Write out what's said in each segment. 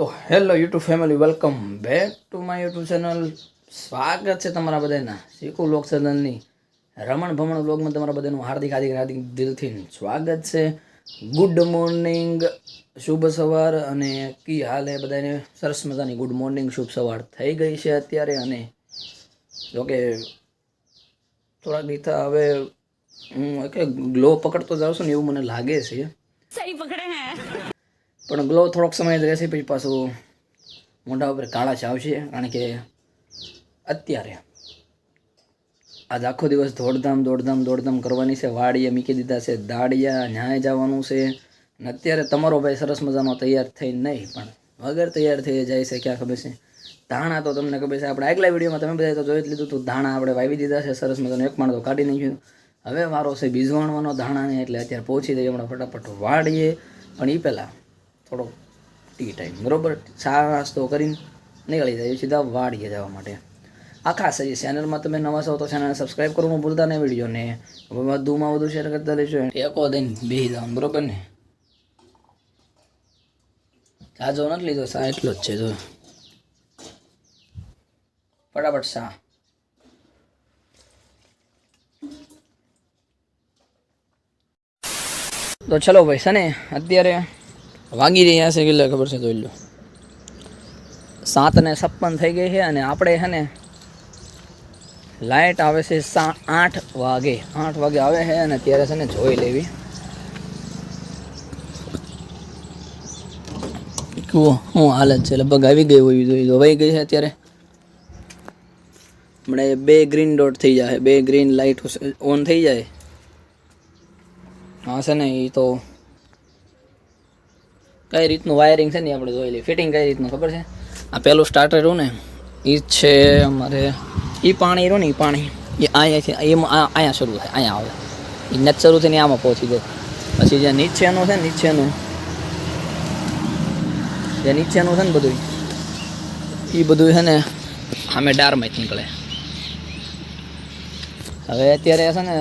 તો hello YouTube family, welcome back to my YouTube channel. સ્વાગત છે તમારા બધાના શીખું લોકસદનની રમણ ભમણ બ્લોગમાં તમારા બધાનું હાર્દિક હાર્દિક હાર્દિક દિલથી સ્વાગત છે. ગુડ મોર્નિંગ શુભ સવાર અને કી હાલ એ બધાને? સરસ મજાની ગુડ મોર્નિંગ શુભ સવાર થઈ ગઈ છે અત્યારે અને જોકે થોડાક દીથા હવે હું એક ગ્લો પકડતો જાઉં છું ને એવું મને લાગે છે. પણ ગ્લો થોડોક સમય રહેશે, પછી પાછું મોઢા ઉપર કાળા છ આવશે કારણ કે અત્યારે આજ આખો દિવસ દોડધામ દોડધામ દોડધામ કરવાની છે. વાડીએ મૂકી દીધા છે દાડિયા ન્યાય જવાનું છે. અને અત્યારે તમારો ભાઈ સરસ મજાનો તૈયાર થઈ નહીં, પણ વગર તૈયાર થઈ જાય છે, ક્યાં ખબર છે? ધાણા તો તમને ખબર છે, આપણે આગલા વિડીયોમાં તમે બધા તો જોઈ લીધું હતું, ધાણા આપણે વાવી દીધા છે, સરસ મજાનો એક માણ તો કાઢી નાખ્યું. હવે મારો છે બીજવાણવાનો, ધાણાને એટલે અત્યારે પહોંચી જઈએ હમણાં ફટાફટ વાળીએ પણ એ પહેલાં થોડો ટી ટાઈમ બરાબર? ચા નાસ્તો કરીને નીકળી જાય, સીધા વાડીએ જવા માટે. આખા છે ચેનલમાં તમે નવા છો તો ચેનલને સબસ્ક્રાઈબ કરવાનું ભૂલતા નહીં વિડીયોને. વધુમાં વધુ શેર કરતા રહેજો એકો દઈને બે જવાનું બરાબર ને? જાજો નથી લીધો સા એટલો જ છે, જો. ફટાફટ સા તો ચલો ભાઈ, છે ને, અત્યારે વાગી રહ્યા છે કેટલા ખબર છે જોઈ લો. સાત ને છપ્પન થઈ ગઈ છે અને આપણે છે ને લાઇટ આવે છે સા આઠ વાગે. આઠ વાગે આવે છે અને અત્યારે છે ને જોઈ લેવી. જુઓ, શું હાલત છે? લગભગ આવી ગઈ હોય જોઈ ધોવાઈ ગઈ છે અત્યારે. હમણાં બે ગ્રીન ડોટ થઈ જાય. બે ગ્રીન લાઇટ ઓન થઈ જાય. હા, છે ને, એ તો કઈ રીતનું વાયરિંગ છે ને આપણે જોઈ લઈએ. ફિટિંગ કઈ રીતનું ખબર છે? આ પેલું સ્ટાર્ટર રહ્યું ને એ છે અમારે એ પાણી રહ્યું ને એ પાણી. એ અહીંયાથી એમાં અહીંયા શરૂ થાય, અહીંયા આવે. એ નથી શરૂ થઈને આમાં પહોંચી જાય. પછી જે નીચેનું છે નીચેનું. જે નીચેનું છે ને બધું એ બધું છે ને સામે ડારમાં જ નીકળે. હવે અત્યારે છે ને,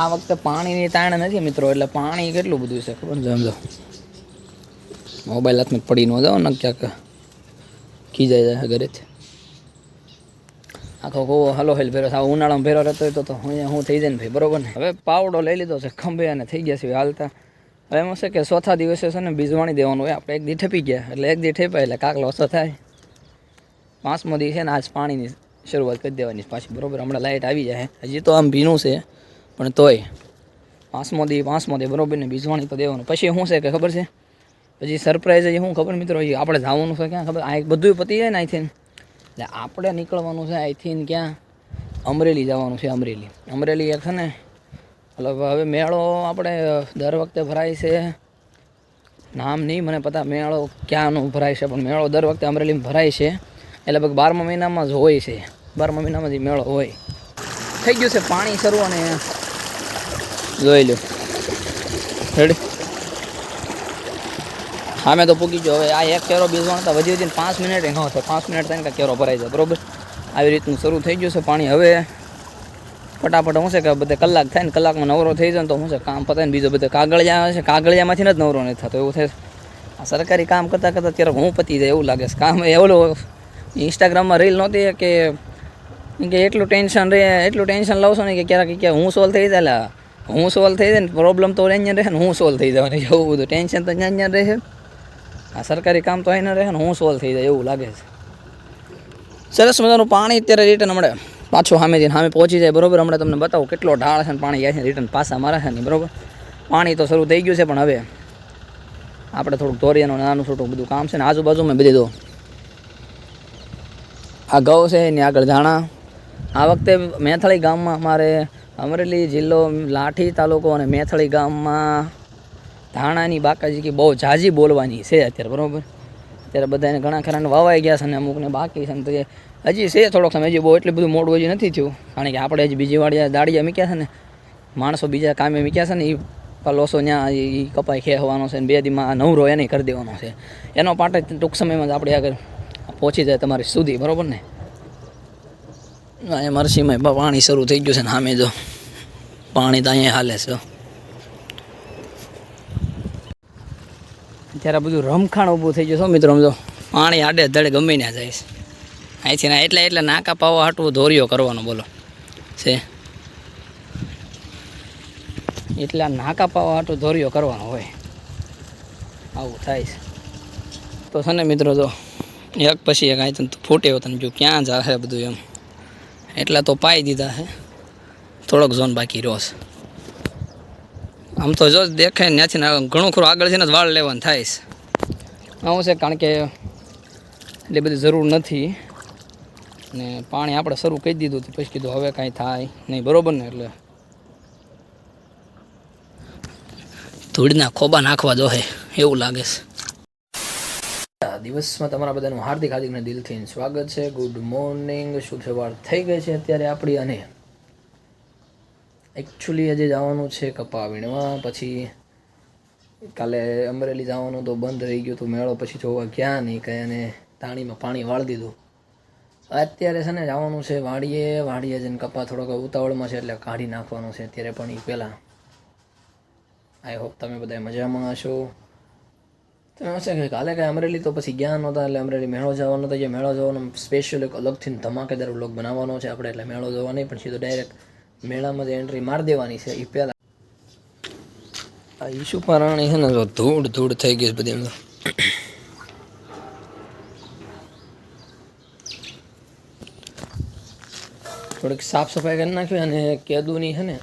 આ વખતે પાણીની તાણ નથી મિત્રો, એટલે પાણી કેટલું બધું છે ખબર સમજો? મોબાઈલ હાથમાં પડી ન જાઓ ને ક્યાંક ખીજાઈ જાય ઘરેથી. આખો કહો હલો હેલ ભેરો, આ ઉનાળામાં ભેરો રહેતો તો અહીંયા હું થઈ જાય ને ભાઈ, બરોબર ને? હવે પાવડો લઈ લીધો છે, ખંભે અને થઈ ગયા છે હાલતા. હવે એમ હશે કે ચોથા દિવસે છે ને બીજવાણી દેવાનું હોય, આપણે એક દી ઠેપી ગયા, એટલે એક દી ઠેપાય એટલે કાકલો ઓછો થાય. પાંચમો દી છે ને આજ પાણીની શરૂઆત કરી દેવાની પાછી, બરોબર? હમણાં લાઇટ આવી જાય હજી તો આમ ભીનું છે, પણ તોય. પાંચમો દી પાંચમો દી, બરોબર ને? બીજવાણી તો દેવાનું. પછી શું છે કે ખબર છે? પછી સરપ્રાઈઝ હજી શું ખબર મિત્રો, હજી આપણે જવાનું છે ક્યાં ખબર? આ બધું પતી જાય ને અહીંથી એટલે આપણે નીકળવાનું છે અહીંથી ક્યાં? અમરેલી જવાનું છે, અમરેલી. અમરેલી એક છે ને, મતલબ હવે મેળો આપણે દર વખતે ભરાય છે. નામ નહીં મને પતા, મેળો ક્યાંનો ભરાય છે, પણ મેળો દર વખતે અમરેલીમાં ભરાય છે. એ લગભગ બારમા મહિનામાં જ હોય છે. બારમા મહિનામાં જ મેળો હોય. થઈ ગયું છે પાણી શરૂ અને જોઈ લો રેડી સામે તો પૂકી ગયો. હવે આ એક કેરો બીજવાનો તો વધી વધીને પાંચ મિનિટ ન થાય. પાંચ મિનિટ થઈને કેરો ભરાઈ જાય, બરોબર? આવી રીતનું શરૂ થઈ ગયું છે પાણી. હવે ફટાફટ શું છે કે બધે કલાક થાય ને કલાકમાં નવરો થઈ જાય ને તો શું છે કામ પતાય ને બીજો બધે કાગળિયા છે. કાગળિયામાંથી જ નવરો નથી થતો, એવું થાય આ સરકારી કામ કરતાં કરતાં ત્યારે હું પતી જાય એવું લાગે છે. કામ એવું ઇન્સ્ટાગ્રામમાં રીલ નહોતી કે કે એટલું ટેન્શન રહે, એટલું ટેન્શન લાવશો ને કે ક્યારેક કે હું સોલ્વ થઈ જાય. હું સોલ્વ થઈ જાય ને પ્રોબ્લેમ તો અહીંયા રહે ને હું સોલ્વ થઈ જવાની. એવું બધું ટેન્શન તો અહીંયા રહે. આ સરકારી કામ તો અહીં રહે ને હું સોલ્વ થઈ જાય એવું લાગે છે. સરસ મજાનું પાણી અત્યારે રિટર્ન હમણાં પાછું સામે જઈને સામે પહોંચી જાય, બરોબર? હમણાં તમને બતાવું કેટલો ઢાળ છે પાણી જાય છે રિટર્ન પાછા મારા છે ને, બરોબર? પાણી તો શરૂ થઈ ગયું છે, પણ હવે આપણે થોડુંક ધોરિયાનું નાનું છોટું બધું કામ છે ને, આજુબાજુમાં બધી દો આ ગૌ છે, એની આગળ ધાણા. આ વખતે મેથળી ગામમાં અમારે અમરેલી જિલ્લો લાઠી તાલુકો અને મેથળી ગામમાં ધાણાની બાકાજી કે બહુ ઝાઝી બોલવાની છે અત્યારે, બરાબર? અત્યારે બધાને ઘણા ખરાને વાવાઈ ગયા છે અને અમુકને બાકી છે ને તો હજી છે થોડોક સમય, હજી બહુ એટલું બધું મોડું હજી નથી થયું. કારણ કે આપણે હજી બીજી વાળી દાડિયા મૂક્યા છે ને, માણસો બીજા કામે મૂક્યા છે ને એ લોસો ત્યાં એ કપાઈ ખેવાનો છે ને, બે દીમાં નવરો એને કરી દેવાનો છે. એનો પાટે ટૂંક સમયમાં જ આપણે આગળ પહોંચી જાય તમારી સુધી, બરાબર ને? અહીંયા મરસીમાં પાણી શરૂ થઈ ગયું છે ને સામે જો. પાણી તો અહીંયા હાલે છે. ત્યારે બધું રમખાણ ઊભું થઈ છો મિત્રો સમજો પાણી આડે ધડે ગમે ના જાય છે. અહીંથી ના એટલે એટલે નાકા પાવા હાટવું ધોરિયો કરવાનો બોલો. છે. એટલે નાકા પાવા હાટું ધોરિયો કરવાનો હોય. આવું થાય છે. તો છે ને મિત્રો જો એક પછી એક અહીં તો ફૂટે તને જો ક્યાં જશે બધું એમ. એટલા તો પાઈ દીધા છે થોડોક ઝોન બાકી રહ્યો છે. આમ તો જો દેખાય ને ત્યાંથી ઘણું ખરું આગળ છે ને વાળ લેવાનું થાય છે. આવું છે કારણ કે એટલી બધી જરૂર નથી. ને પાણી આપણે શરૂ કરી દીધું હતું, પછી કીધું હવે કાંઈ થાય નહીં, બરોબર ને એટલે. ધૂળના ખોબા નાખવા દોહે એવું લાગે છે. દિવસમાં તમારા બધાનું હાર્દિક હાર્દિકને દિલથી સ્વાગત છે. ગુડ મોર્નિંગ શુભ સવાર થઈ ગઈ છે અત્યારે આપણી અને એકચ્યુઅલી આજે જવાનું છે કપા વીણવા પછી કાલે અમરેલી જવાનું તો બંધ રહી ગયું હતું. મેળો પછી જોવા ગયા નહીં કંઈ અને તાણીમાં પાણી વાળી દીધું. અત્યારે છે ને જવાનું છે વાડીએ. વાડીએ જઈને કપા થોડોક ઉતાવળમાં છે એટલે કાઢી નાખવાનું છે અત્યારે પણ એ પહેલાં. આઈ હોપ તમે બધા મજામાં હશો. તમે હશે કે કાલે કાંઈ અમરેલી તો પછી ગયા નહોતા એટલે અમરેલી મેળો જવાનો હતો જે મેળો જવાનો સ્પેશિયલ એક અલગથી ધમાકેદાર બ્લોગ બનાવવાનો છે આપણે એટલે મેળો જવા નહીં પણ સીધો ડાયરેક્ટ મેળામાં એન્ટ્રી મારી દેવાની છે એ પહેલાં. આ ઈશુ છે ને તો ધૂળ ધૂળ થઈ ગઈ બધી એમ થોડીક સાફ સફાઈ કરી નાખવી અને કેદુની છે ને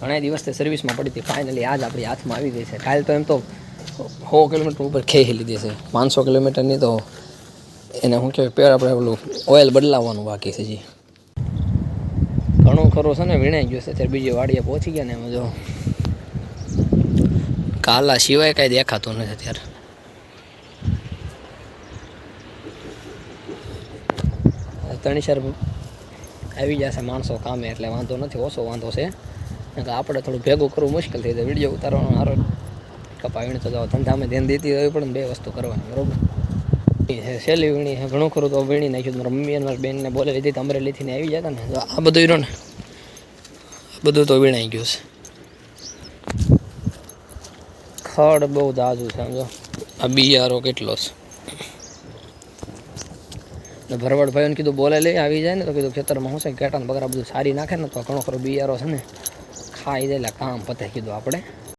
ઘણા દિવસથી સર્વિસમાં પડી હતી. ફાઇનલી આજ આપણી હાથમાં આવી ગઈ છે. કાલ તો એમ તો સો કિલોમીટર ઉપર ખેહી લીધી છે. પાંચસો કિલોમીટરની તો એને શું કહેવાય પેર આપણે પેલું ઓઇલ બદલાવવાનું બાકી છે જી. ઘણું ખરું છે ને, વીણાઈ ગયું છે, અત્યારે બીજી વાડીએ પહોંચી ગયા ને એમ જો. કાલા સિવાય કાંઈ દેખાતું નથી અત્યારે. તણીસર આવી જશે માણસો કામે, એટલે વાંધો નથી, ઓછો વાંધો છે. કે આપણે થોડું ભેગું કરવું મુશ્કેલ થઈ જાય, વીડિયો ઉતારવાનો સારો કપાવીને તો જાઓ ધંધામાં ધ્યાન દેતી હોય પણ બે વસ્તુ કરવાની, બરોબર? છે સહેલી વીણી છે. ઘણું ખરું તો વીણી નાખ્યું. મારા મમ્મી અને મારા બેનને બોલે લીધી તો અમરેલીથી આવી જતા ને. તો આ બધું રહ્યું ને. બધું તો વીણાઈ ગયું છે. ખડ બહુ દાજુ છે, સમજો. આ બિયારો કેટલો છે. ભરવાડ ભાઈઓને કીધું બોલે લઈ આવી જાય ને, તો કીધું ખેતરમાં શું છે ઘેટાને બગરા બધું સારી નાખે ને, તો ઘણો ખરો બિયારો છે ને, ખાઈ જાય કામ પતે, કીધું આપણે.